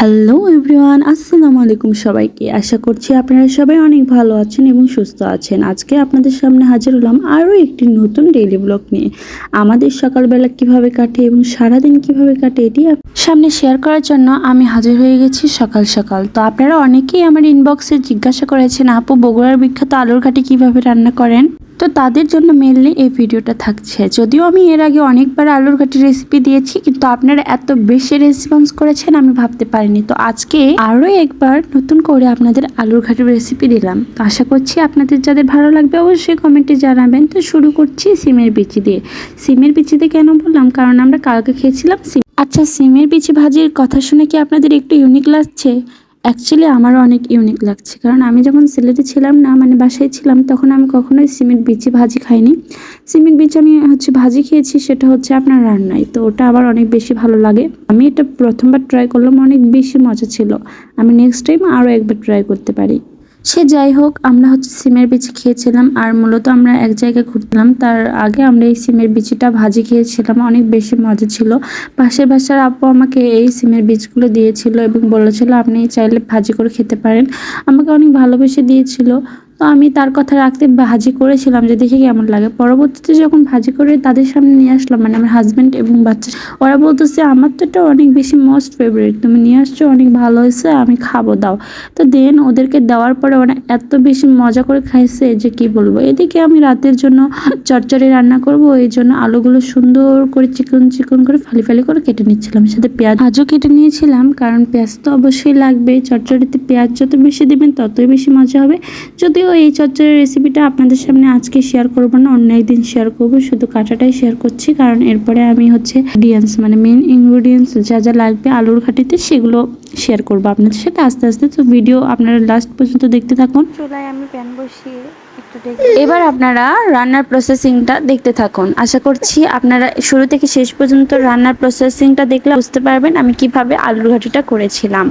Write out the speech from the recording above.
Hello everyone আসসালামু আলাইকুম সবাইকে। আশা করছি আপনারা সবাই অনেক ভালো আছেন এবং সুস্থ আছেন। আজকে আপনাদের সামনে হাজির হলাম আরও একটি নতুন ডেইলি ব্লগ নিয়ে। আমাদের সকালবেলা কীভাবে কাটে এবং সারাদিন কীভাবে কাটে এটি সামনে শেয়ার করার জন্য আমি হাজির হয়ে গেছি সকাল সকাল। তো আপনারা অনেকেই আমার ইনবক্সে জিজ্ঞাসা করেছেন, আপু, বগুড়ার বিখ্যাত আলুর ঘাটি কীভাবে রান্না করেন? তো তাদের জন্য মেনলি এই ভিডিওটা থাকছে। যদিও আমি এর আগে অনেকবার আলুর ঘাটির রেসিপি দিয়েছি, কিন্তু আপনারা এত বেশি রেসপন্স করেছেন আমি ভাবতে পারিনি। তো আজকে আরও একবার নতুন করে আপনাদের আলুর ঘাটির রেসিপি দিলাম। তো আশা করছি আপনাদের যাদের ভালো লাগবে অবশ্যই কমেন্টে জানাবেন। তো শুরু করছি সিমের বিচি দিয়ে। সিমের বিচিতে কেন বললাম? কারণ আমরা কালকে খেয়েছিলাম সিম আচ্ছা সিমের বিচি ভাজির কথা শুনে কি আপনাদের একটু ইউনিক লাগছে? অ্যাকচুয়ালি আমারও অনেক ইউনিক লাগছে। কারণ আমি যখন সিলেটে ছিলাম না মানে বাসায় ছিলাম, তখন আমি কখনোই সিমেন্ট বিচি ভাজি খাইনি। সিমেন্ট বিচ আমি হচ্ছে ভাজি খেয়েছি, সেটা হচ্ছে আপনার রান্নায়। তো ওটা আবার অনেক বেশি ভালো লাগে। আমি এটা প্রথমবার ট্রাই করলাম, অনেক বেশি মজা ছিল। আমি নেক্সট টাইম আরও একবার ট্রাই করতে পারি। সে যাই হোক, আমরা হচ্ছে সিমের বিচি খেয়েছিলাম আর মূলত আমরা এক জায়গায় ঘুরতাম তার আগে আমরা এই সিমের বিচিটা ভাজি খেয়েছিলাম, অনেক বেশি মজা ছিল। পাশের বাসার আপু আমাকে এই সিমের বীজগুলো দিয়েছিল এবং বলেছিল আপনি চাইলে ভাজি করে খেতে পারেন। আমাকে অনেক ভালোবেসে দিয়েছিল। তো আমি তার কথা রাখতে ভাজি করেছিলাম যে দেখে কেমন লাগে। পরবর্তীতে যখন ভাজি করে তাদের সামনে নিয়ে আসলাম মানে আমার হাজব্যান্ড এবং বাচ্চা, ওরা বলতেছে, আমার তো এটা অনেক বেশি মোস্ট ফেভারিট তুমি নিয়ে আসছো, অনেক ভালো হয়েছে, আমি খাব, দাও। তো দেন ওদেরকে দেওয়ার পরে ওরা এত বেশি মজা করে খাইছে যে কি বলব? এদিকে আমি রাতের জন্য চটচড়ি রান্না করব, এই জন্য আলুগুলো সুন্দর করে চিকন চিকন করে ফালি ফালি করে কেটে নিচ্ছিলাম, সাথে পেঁয়াজ। আজও কেটে নিয়েছিলাম, কারণ পেঁয়াজ তো অবশ্যই লাগবে চটচড়িতে পেঁয়াজ যত বেশি দেবেন, ততই বেশি মজা হবে। যদিও এই চচ্চড়ির রেসিপিটা আপনাদের সামনে আজকে শেয়ার করব না অন্য একদিন শেয়ার করব শুধু কাঁটাটাই শেয়ার করছি কারণ এরপরে আমি হচ্ছে ইনগ্রিডিয়েন্টস মানে মেন ইনগ্রিডিয়েন্টস যা যা লাগবে আলুর ঘাটিতে সেগুলো শেয়ার করব আপনাদের সাথে আস্তে আস্তে। তো ভিডিও আপনারা লাস্ট পর্যন্ত দেখতে থাকুন। চুলায় আমি প্যান বসিয়ে এবার আপনারা রান্নার প্রসেসিংটা দেখতে থাকুন। আশা করছি আপনারা শুরু থেকে শেষ পর্যন্ত রান্নার প্রসেসিংটা দেখলে বুঝতে পারবেন আমি কীভাবে আলুর ঘাটিটা করেছিলাম।